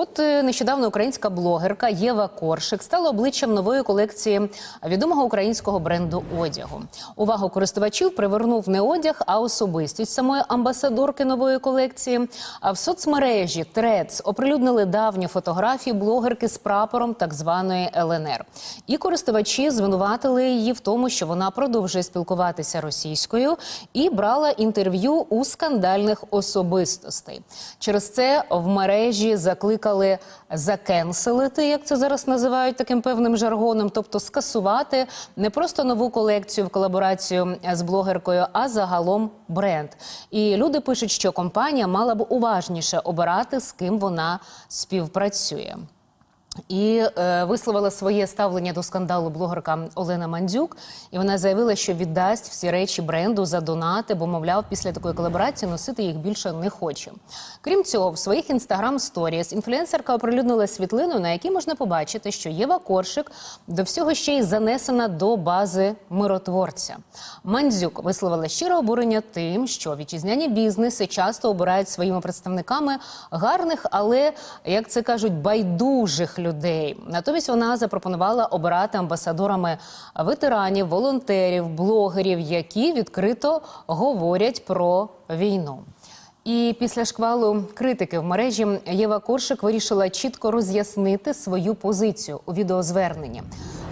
От е, нещодавно українська блогерка Єва Коршик стала обличчям нової колекції відомого українського бренду одягу. Увагу користувачів привернув не одяг, а особистість самої амбасадорки нової колекції. А в соцмережі Трец оприлюднили давні фотографії блогерки з прапором так званої ЛНР. І користувачі звинуватили її в тому, що вона продовжує спілкуватися російською і брала інтерв'ю у скандальних особистостей. Через це в мережі закликали закенселити, як це зараз називають таким певним жаргоном, тобто скасувати не просто нову колекцію в колаборацію з блогеркою, а загалом бренд. І люди пишуть, що компанія мала б уважніше обирати, з ким вона співпрацює. І е, висловила своє ставлення до скандалу блогерка Олена Мандзюк. І вона заявила, що віддасть всі речі бренду за донати, бо, мовляв, після такої колаборації носити їх більше не хоче. Крім цього, в своїх інстаграм сторіс інфлюенсерка оприлюднила світлину, на якій можна побачити, що Єва Коршик до всього ще й занесена до бази миротворця. Мандзюк висловила щире обурення тим, що вітчизняні бізнеси часто обирають своїми представниками гарних, але як це кажуть, байдужих людей. Натомість вона запропонувала обирати амбасадорами ветеранів, волонтерів, блогерів, які відкрито говорять про війну. І після шквалу критики в мережі Єва Коршик вирішила чітко роз'яснити свою позицію у відеозверненні.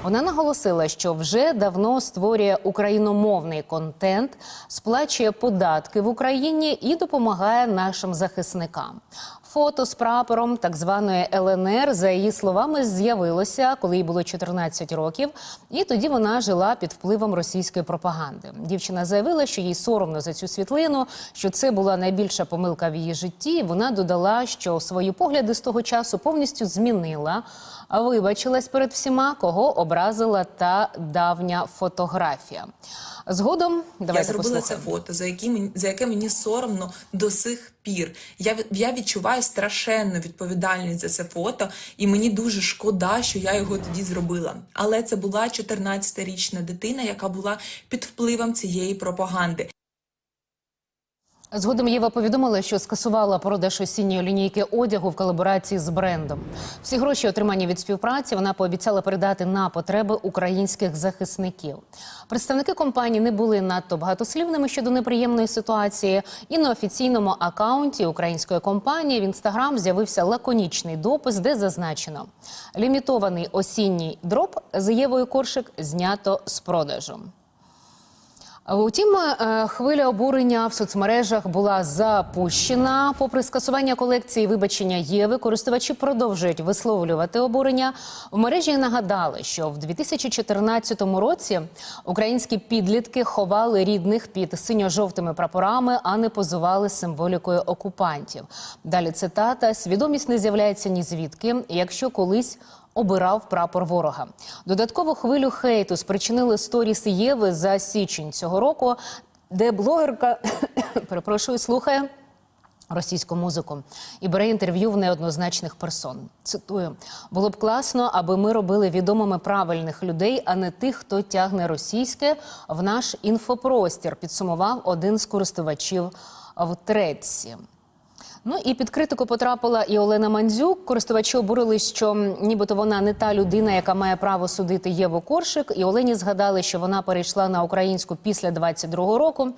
Вона наголосила, що вже давно створює україномовний контент, сплачує податки в Україні і допомагає нашим захисникам. Фото з прапором так званої ЛНР, за її словами, з'явилося, коли їй було 14 років, і тоді вона жила під впливом російської пропаганди. Дівчина заявила, що їй соромно за цю світлину, що це була найбільша помилка в її житті. Вона додала, що свої погляди з того часу повністю змінила, вибачилась перед всіма, кого образила та давня фотографія. Згодом давайте я зробила послухаємо. це фото, за яке мені за яке мені соромно до сих пір. Я я відчуваю страшенну відповідальність за це фото, і мені дуже шкода, що я його тоді зробила. Але це була 14-річна дитина, яка була під впливом цієї пропаганди. Згодом Єва повідомила, що скасувала продаж осінньої лінійки одягу в колаборації з брендом. Всі гроші, отримані від співпраці, вона пообіцяла передати на потреби українських захисників. Представники компанії не були надто багатослівними щодо неприємної ситуації. І на офіційному акаунті української компанії в інстаграм з'явився лаконічний допис, де зазначено: лімітований осінній дроп з Євою Коршик знято з продажу. Утім, е, хвиля обурення в соцмережах була запущена. Попри скасування колекції вибачення Єви, користувачі продовжують висловлювати обурення. В мережі нагадали, що в 2014 році українські підлітки ховали рідних під синьо-жовтими прапорами, а не позували символікою окупантів. Далі цитата: свідомість не з'являється ні звідки, якщо колись обирав прапор ворога. Додаткову хвилю хейту спричинили сторіс Єви за січень цього року, де блогерка перепрошую, слухає. Російську музику і бере інтерв'ю в неоднозначних персон. Цитую: було б класно, аби ми робили відомими правильних людей, а не тих, хто тягне російське в наш інфопростір. Підсумував один з користувачів в Треці. Ну і під критику потрапила і Олена Мандзюк. Користувачі обурились, що нібито вона не та людина, яка має право судити Єву Коршик. І Олені згадали, що вона перейшла на українську після 22-го року.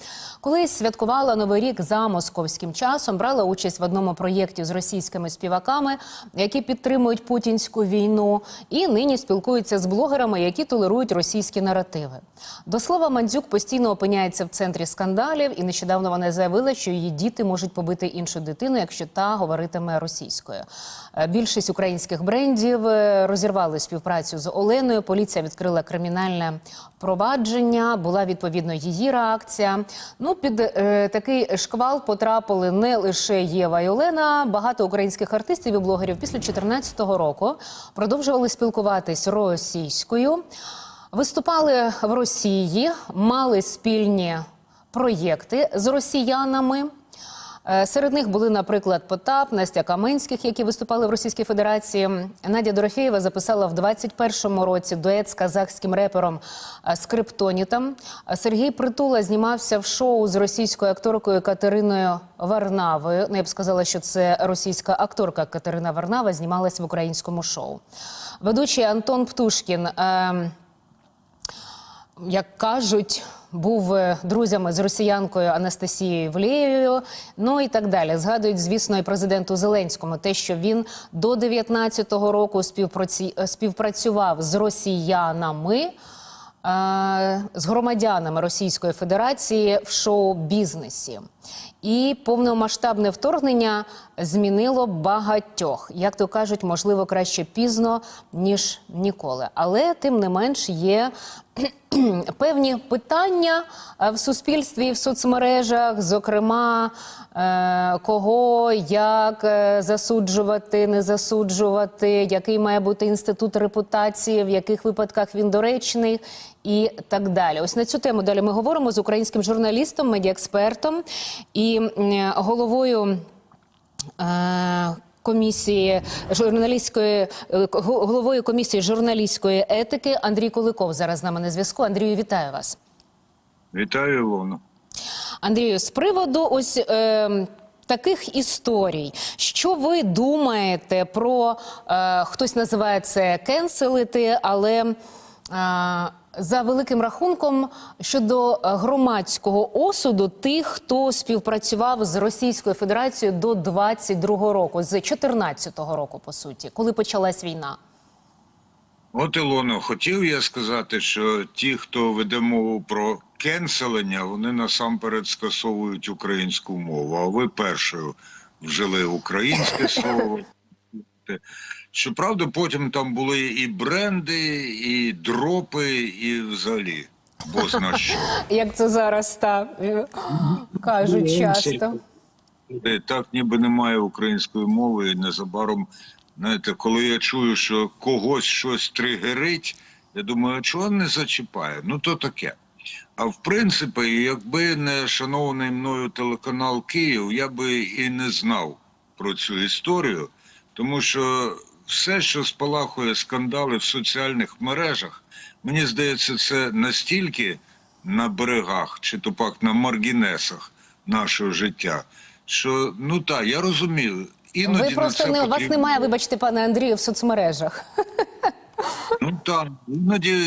Колись святкувала новий рік за московським часом, брала участь в одному проєкті з російськими співаками, які підтримують путінську війну, і нині спілкуються з блогерами, які толерують російські наративи. До слова, Мандзюк постійно опиняється в центрі скандалів, і нещодавно вона заявила, що її діти можуть побити іншу дитину, якщо та говоритиме російською. Е, Більшість українських брендів е, розірвали співпрацю з Оленою. Поліція відкрила кримінальне провадження. Була відповідно її реакція. Ну під е, такий шквал потрапили не лише Єва і Олена. Багато українських артистів і блогерів після 2014 року продовжували спілкуватись російською. Виступали в Росії, мали спільні проєкти з росіянами. Е, Серед них були, наприклад, Потап, Настя Каменських, які виступали в Російській Федерації. Надя Дорофєєва записала в 21-му році дует з казахським репером е, Скриптонітом. Сергій Притула знімався в шоу з російською акторкою Катериною Варнавою. Ну, я б сказала, що це російська акторка Катерина Варнава знімалась в українському шоу. Ведучий Антон Птушкін. ем, як кажуть, був е, друзями з росіянкою Анастасією Влєєвою, ну і так далі. Згадують, звісно, і президенту Зеленському те, що він до 19-го року співпраці... е, співпрацював з росіянами. е, З громадянами Російської Федерації в шоу-бізнесі, і повномасштабне вторгнення змінило багатьох. Як то кажуть, можливо, краще пізно ніж ніколи. Але тим не менш є певні питання е, в суспільстві і в соцмережах, зокрема, е, кого як е, засуджувати, не засуджувати, який має бути інститут репутації, в яких випадках він доречний і так далі. Ось на цю тему далі ми говоримо з українським журналістом, медіаекспертом і головою. Комісії журналістської е, головою комісії журналістської етики Андрій Куликов зараз з нами на зв'язку. Андрію, вітаю вас. Вітаю, Ілоно. Андрію, з приводу ось е, таких історій, що ви думаєте про е, хтось називає це кенселити, але е, за великим рахунком щодо е, громадського осуду тих, хто співпрацював з Російською Федерацією до 22-го року, з 14-го року, по суті, коли почалась війна. От Ілоно, хотів я сказати, що ті, хто веде мову про кенселення, вони насамперед скасовують українську мову. А ви першою вжили українське слово. Щоправда, потім там були і бренди, і дропи, і взагалі. Бо зна що. Як це зараз та е, кажуть часто. Е, Так ніби немає української мови, і незабаром, знаєте, коли я чую, що когось щось тригерить, я думаю, а чого не зачіпає? Ну то таке. А в принципі, якби не шанований мною телеканал Київ, я би і не знав про цю історію, тому що все, що спалахує скандали в соціальних мережах, мені здається, це настільки на берегах чи то пак на маргінесах нашого життя, що ну так, я розумію. Іноді Ви на просто це не вас немає, вибачте, пане Андрію, в соцмережах. Ну так, іноді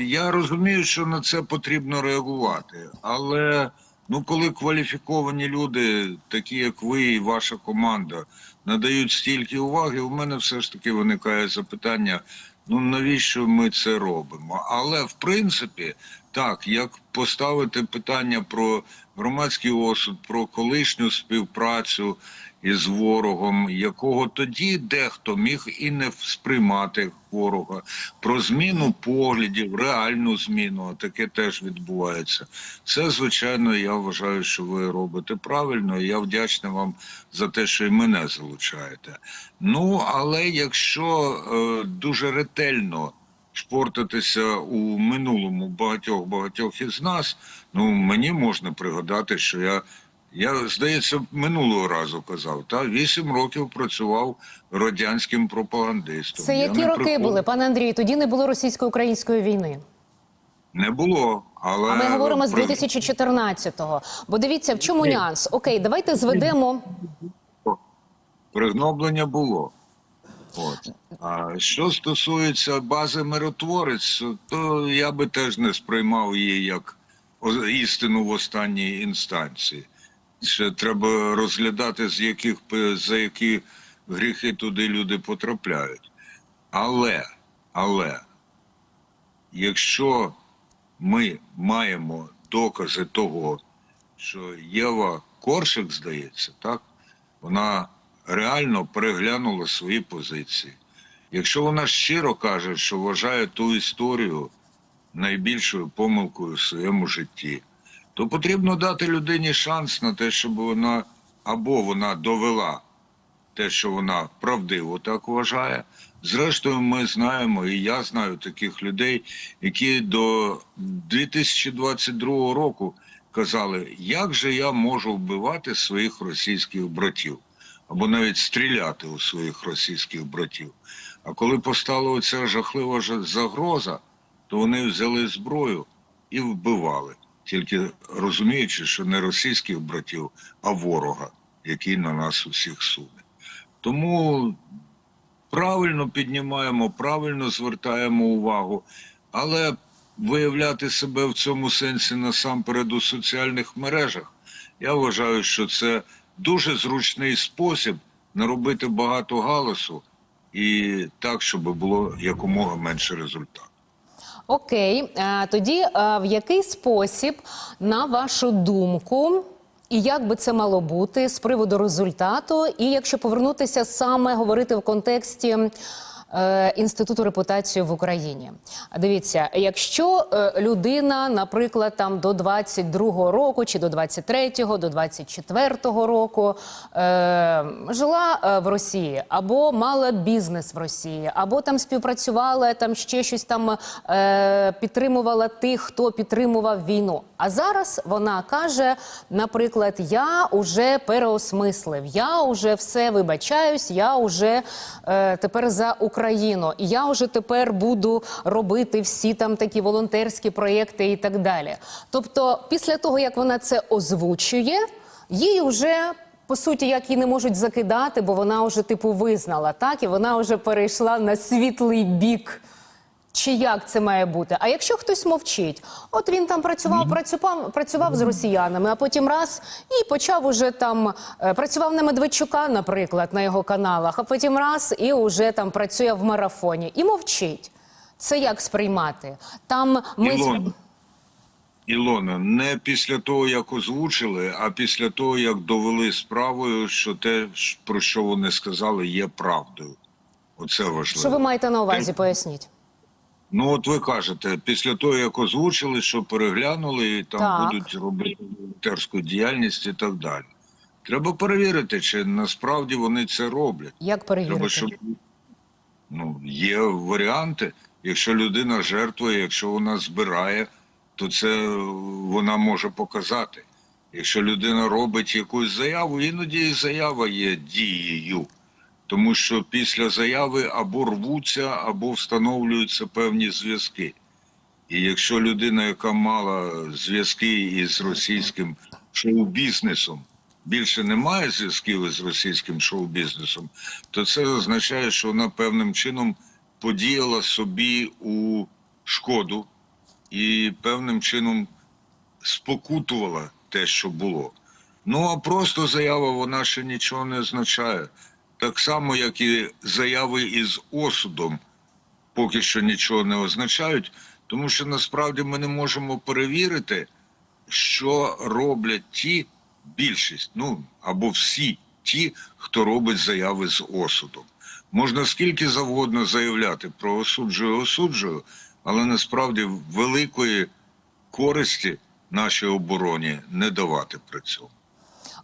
я розумію, що на це потрібно реагувати. Але ну, коли кваліфіковані люди, такі як ви і ваша команда, надають стільки уваги, у мене все ж таки виникає запитання: ну навіщо ми це робимо? Але в принципі, так, як поставити питання про громадський осуд, про колишню співпрацю із ворогом, якого тоді дехто міг і не сприймати ворога, про зміну поглядів, реальну зміну, а таке теж відбувається. Це, звичайно, я вважаю, що ви робите правильно. Я вдячний вам за те, що і мене залучаєте. Ну, але якщо е, дуже ретельно шпортатися у минулому багатьох багатьох із нас, ну мені можна пригадати, що я. Я, здається, минулого разу казав, та вісім років працював радянським пропагандистом. Це Я які роки приходив- були, пане Андрію? Тоді не було російсько-української війни. Не було, але А ми говоримо з 2014-го. Бо дивіться, в чому Ні. нюанс? Окей, давайте зведемо. пригноблення було. От. А що стосується бази миротворець, то я би теж не сприймав її як істину в останній інстанції. Ще треба розглядати, з яких за які гріхи туди люди потрапляють. Але, але, якщо ми маємо докази того, що Єва Коршик, здається, так, вона реально переглянула свої позиції. Якщо вона щиро каже, що вважає ту історію найбільшою помилкою в своєму житті, то потрібно дати людині шанс на те, щоб вона або вона довела те, що вона правдиво так вважає. Зрештою, ми знаємо, і я знаю таких людей, які до 2022 року казали, як же я можу вбивати своїх російських братів, або навіть стріляти у своїх російських братів. А коли постала оця жахлива загроза, то вони взяли зброю і вбивали, тільки розуміючи, що не російських братів, а ворога, який на нас усіх суне. Тому правильно піднімаємо, правильно звертаємо увагу, але виявляти себе в цьому сенсі насамперед у соціальних мережах, я вважаю, що це дуже зручний спосіб наробити багато галасу і так, щоб було якомога менше результату. Окей, е, тоді е, в який спосіб, на вашу думку, і як би це мало бути з приводу результату, і якщо повернутися саме говорити в контексті. Е, Інституту репутації в Україні. Дивіться, якщо е, людина, наприклад, там до 22-го року чи до 23-го, до 24-го року е, жила в Росії або мала бізнес в Росії, або там співпрацювала, там ще щось там підтримувала тих, хто підтримував війну. А зараз вона каже: наприклад, я уже переосмислив, я уже все вибачаюсь, я уже тепер за Україну, і я вже тепер буду робити всі там такі волонтерські проєкти і так далі. Тобто, після того як вона це озвучує, їй вже. По суті, як її не можуть закидати, бо вона вже типу визнала, так і вона вже перейшла на світлий бік. Чи як це має бути? А якщо хтось мовчить, от він там працював, працював, працював з росіянами, а потім раз і почав уже там е, працював на Медведчука, наприклад, на його каналах, а потім раз і уже там працює в марафоні і мовчить. Це як сприймати? Там ми Ілона, Ілона, не після того, як озвучили, а після того, як довели справою, що те, про що вони сказали, є правдою. Оце важливо. що ви маєте на увазі? Поясніть. Ну, от ви кажете, після того, як озвучили, що переглянули, і там Так. будуть робити волонтерську діяльність і так далі. Треба перевірити, чи насправді вони це роблять. Як Треба, перевірити? щоб ну, є варіанти. Якщо людина жертвує, якщо вона збирає, то це вона може показати. Якщо людина робить якусь заяву, іноді і заява є дією. Тому що після заяви або рвуться, або встановлюються певні зв'язки. І якщо людина, яка мала зв'язки із російським шоу-бізнесом, більше не має зв'язків із російським шоу-бізнесом, то це означає, що вона певним чином подіяла собі у шкоду і певним чином спокутувала те, що було. Ну а просто заява вона ще нічого не означає. Так само, як і заяви із осудом поки що нічого не означають, тому що насправді ми не можемо перевірити, що роблять ті більшість, ну або всі ті, хто робить заяви з осудом. Можна скільки завгодно заявляти про осуджую, осуджую, але насправді великої користі нашій обороні не давати при цьому.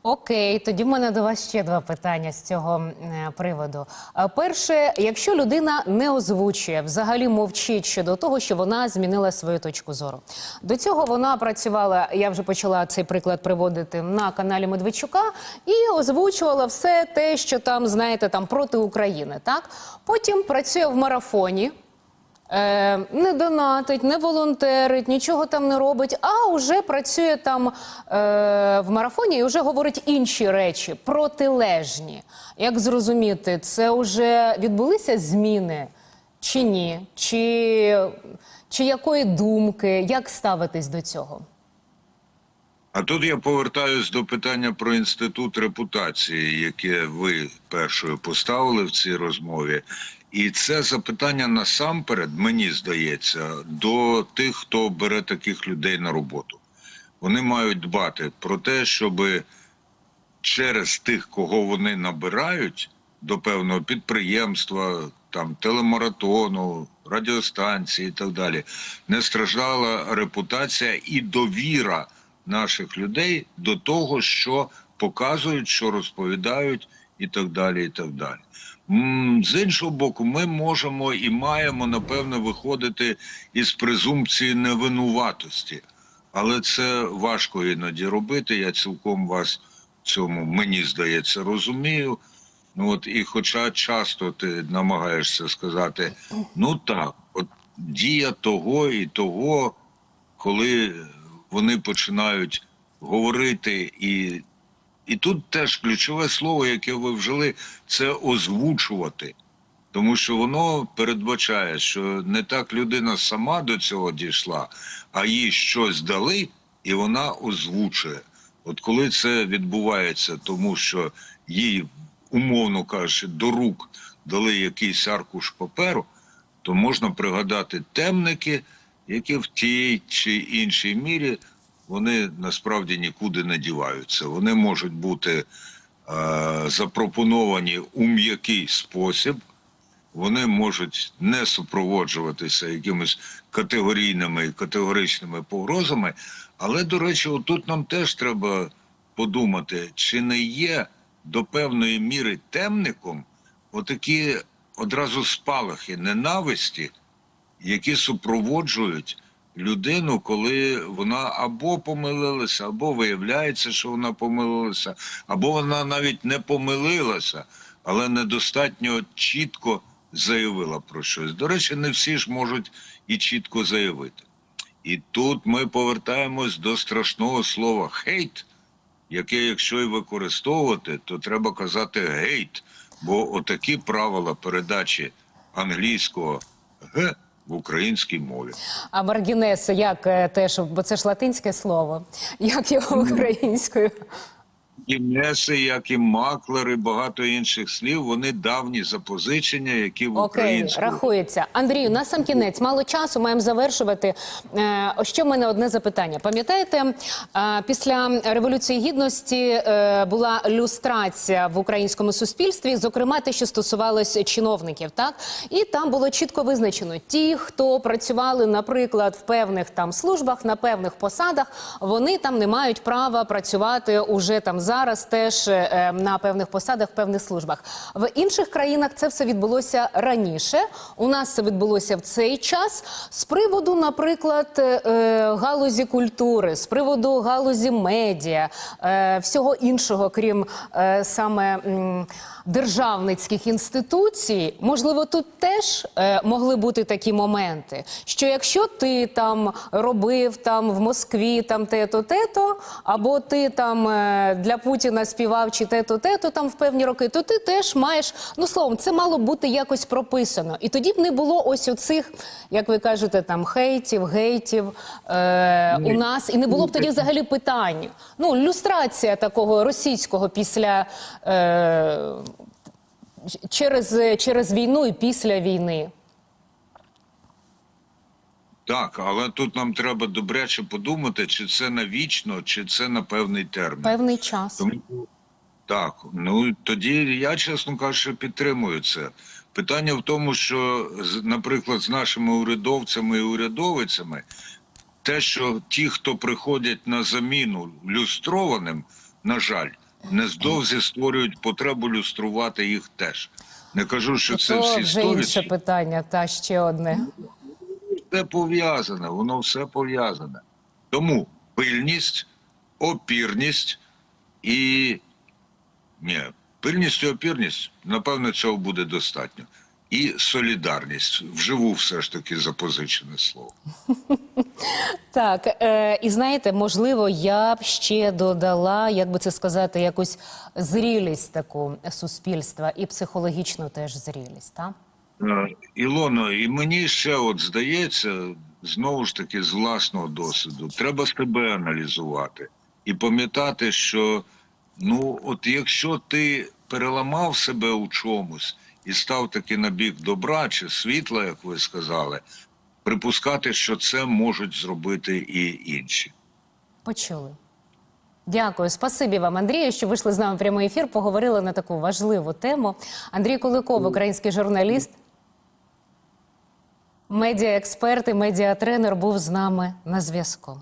Окей, тоді в мене до вас ще два питання з цього е, приводу. Е, Перше, якщо людина не озвучує, взагалі мовчить щодо того, що вона змінила свою точку зору. До цього вона працювала, я вже почала цей приклад приводити на каналі Медведчука, і озвучувала все те, що там, знаєте, там проти України. Так потім працює в марафоні. Е, не донатить, не волонтерить, нічого там не робить, а вже працює там е, в марафоні і вже говорить інші речі, протилежні. Як зрозуміти, це вже відбулися зміни чи ні? Чи, чи якої думки? Як ставитись до цього? А тут я повертаюсь до питання про інститут репутації, яке ви першою поставили в цій розмові. І це запитання насамперед, мені здається, до тих, хто бере таких людей на роботу. Вони мають дбати про те, щоб через тих, кого вони набирають до певного підприємства, там телемаратону, радіостанції і так далі, не страждала репутація і довіра наших людей до того, що показують, що розповідають, і так далі. і так далі. З іншого боку, ми можемо і маємо напевно виходити із презумпції невинуватості. але це важко іноді робити. Я цілком вас в цьому, мені здається, розумію. Ну от і хоча часто ти намагаєшся сказати, ну так, от дія того і того, коли вони починають говорити, і, і тут теж ключове слово, яке ви вжили, це озвучувати. Тому що воно передбачає, що не так людина сама до цього дійшла, а їй щось дали, і вона озвучує. От коли це відбувається, тому що їй, умовно кажучи, до рук дали якийсь аркуш паперу, то можна пригадати темники, які в тій чи іншій мірі вони насправді нікуди не діваються. Вони можуть бути е, запропоновані у м'який спосіб. Вони можуть не супроводжуватися якимись категорійними і категоричними погрозами. Але, до речі, отут нам теж треба подумати, чи не є до певної міри темником отакі одразу спалахи ненависті, які супроводжують людину, коли вона або помилилася, або виявляється, що вона помилилася, або вона навіть не помилилася, але недостатньо чітко заявила про щось. До речі, не всі ж можуть і чітко заявити. І тут ми повертаємось до страшного слова хейт, яке, якщо і використовувати, то треба казати гейт, бо отакі правила передачі англійського г в українській мові. А маргінес, як е, теж, бо це ж латинське слово, як його українською? І меси, як і маклери, багато інших слів, вони давні запозичення, які в Окей, рахується. Андрію, на сам кінець мало часу, маємо завершувати. Е, ось що в мене одне запитання. Пам'ятаєте, е, після революції гідності е, була люстрація в українському суспільстві, зокрема те, що стосувалося чиновників, так і там було чітко визначено: ті, хто працювали, наприклад, в певних там службах, на певних посадах, вони там не мають права працювати уже там зараз, теж е, на певних посадах, певних службах. В інших країнах це все відбулося раніше. У нас це відбулося в цей час. З приводу, наприклад, е, е, галузі культури, з приводу галузі медіа, всього іншого, крім саме. Державницьких інституцій, можливо, тут теж могли бути такі моменти, що якщо ти там робив там в Москві там те-то, те-то, або ти там для Путіна співав чи те-то, те-то там в певні роки, то ти теж маєш, ну словом, це мало бути якось прописано. І тоді б не було ось оцих, як ви кажете, там хейтів, гейтів е, у нас, і не було б тоді взагалі питань. Ну, люстрація такого російського після. Е, через, через війну і після війни. Так, але тут нам треба добряче подумати, чи це навічно, чи це на певний термін. Певний час. Тому так, ну тоді я, чесно кажучи, підтримую це. Питання в тому, що, наприклад, з нашими урядовцями і урядовицями, те, що ті, хто приходять на заміну люстрованим, на жаль, нездовзі створюють потребу люструвати їх теж. Не кажу, що це То всі вже інше питання, та ще одне. Все пов'язане, воно все пов'язане. Тому пильність, опірність і ні, пильність і опірність, напевно, цього буде достатньо. І солідарність вживу все ж таки запозичене слово. Так, е, і знаєте, можливо, я б ще додала, як би це сказати, якусь зрілість таку суспільства і психологічну теж зрілість. Так? Е, Ілоно, і мені ще от здається, знову ж таки, з власного досвіду, треба себе аналізувати і пам'ятати, що ну, от якщо ти переламав себе у чомусь і став таки на бік добра чи світла, як ви сказали, припускати, що це можуть зробити і інші. Почули. Дякую, спасибі вам, Андрію, що вийшли з нами в прямий ефір. Поговорили на таку важливу тему. Андрій Куликов, український журналіст, медіаексперт і медіатренер, був з нами на зв'язку.